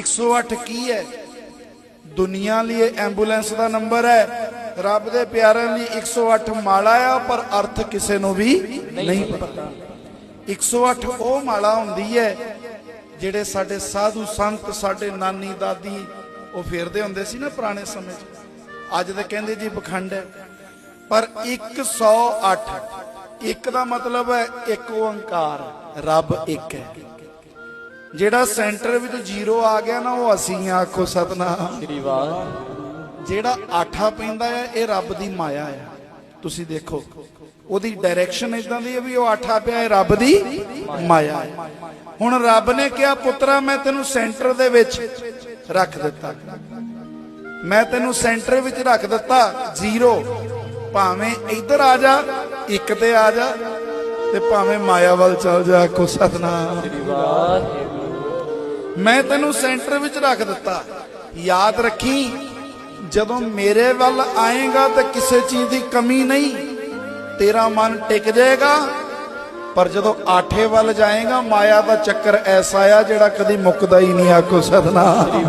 108 ਕੀ ਹੈ? ਦੁਨੀਆ ਲਈ ਐਂਬੂਲੈਂਸ ਦਾ ਨੰਬਰ ਹੈ। ਰੱਬ ਦੇ ਪਿਆਰਿਆਂ ਲਈ 108 ਮਾਲਾ ਆ, ਪਰ ਅਰਥ ਕਿਸੇ ਨੂੰ ਵੀ ਨਹੀਂ ਪਤਾ। 108 ਉਹ ਮਾਲਾ ਹੁੰਦੀ ਹੈ, ਜਿਹੜੇ ਸਾਡੇ ਸਾਧੂ ਸੰਤ, ਸਾਡੇ ਨਾਨੀ, ਦਾਦੀ, ਉਹ ਫੇਰਦੇ ਹੁੰਦੇ ਸੀ ਨਾ ਪੁਰਾਣੇ ਸਮੇਂ 'ਚ। ਅੱਜ ਤਾਂ ਕਹਿੰਦੇ ਜੀ ਪਖੰਡ ਹੈ। ਪਰ 108 ਇੱਕ ਦਾ ਮਤਲਬ ਹੈ ਇੱਕ ਓੰਕਾਰ, ਰੱਬ ਇੱਕ ਹੈ। ਜਿਹੜਾ ਸੈਂਟਰ ਵਿੱਚ ਜ਼ੀਰੋ ਆ ਗਿਆ ਨਾ ਉਹ ਅਸੀਂ ਆਖੋ ਸਤਨਾਮ। ਸ੍ਰੀ ਵਾਹ ਜਿਹੜਾ ਆਠਾ ਪੈਂਦਾ ਹੈ ਇਹ ਰੱਬ ਦੀ ਮਾਇਆ ਹੈ ਤੁਸੀਂ ਦੇਖੋ ਉਹਦੀ ਡਾਇਰੈਕਸ਼ਨ ਇਦਾਂ ਦੀ ਹੈ ਵੀ ਉਹ ਆਠਾ ਪਿਆ ਇਹ ਰੱਬ ਦੀ ਮਾਇਆ ਹੈ ਹੁਣ ਰੱਬ ਨੇ ਕਿਹਾ ਪੁੱਤਰਾ ਮੈਂ ਤੈਨੂੰ ਸੈਂਟਰ ਦੇ ਵਿੱਚ ਰੱਖ ਦਿੱਤਾ। ਮੈਂ ਤੈਨੂੰ ਸੈਂਟਰ ਵਿੱਚ ਰੱਖ ਦਿੱਤਾ ਜ਼ੀਰੋ। ਭਾਵੇਂ ਇੱਧਰ ਆ ਜਾ ਇੱਕ ਤੇ ਆ ਜਾ ਤੇ ਭਾਵੇਂ ਮਾਇਆ ਵੱਲ ਚਲ ਜਾ ਆਖੋ ਸਤਨਾਮ। ਸ੍ਰੀ ਵਾਹ ਮੈਂ ਤੈਨੂੰ ਸੈਂਟਰ ਵਿੱਚ ਰੱਖ ਦਿੱਤਾ। ਯਾਦ ਰੱਖੀ, ਜਦੋਂ ਮੇਰੇ ਵੱਲ ਆਏਗਾ ਤਾਂ ਕਿਸੇ ਚੀਜ਼ ਦੀ ਕਮੀ ਨਹੀਂ, ਤੇਰਾ ਮਨ ਟਿਕ ਜਾਏਗਾ। ਪਰ ਜਦੋਂ ਆਠੇ ਵੱਲ ਜਾਏਗਾ, ਮਾਇਆ ਦਾ ਚੱਕਰ ਐਸਾ ਆ ਜਿਹੜਾ ਕਦੀ ਮੁੱਕਦਾ ਹੀ ਨਹੀਂ, ਆਖੋ ਸਤਨਾਮ। ਸ੍ਰੀ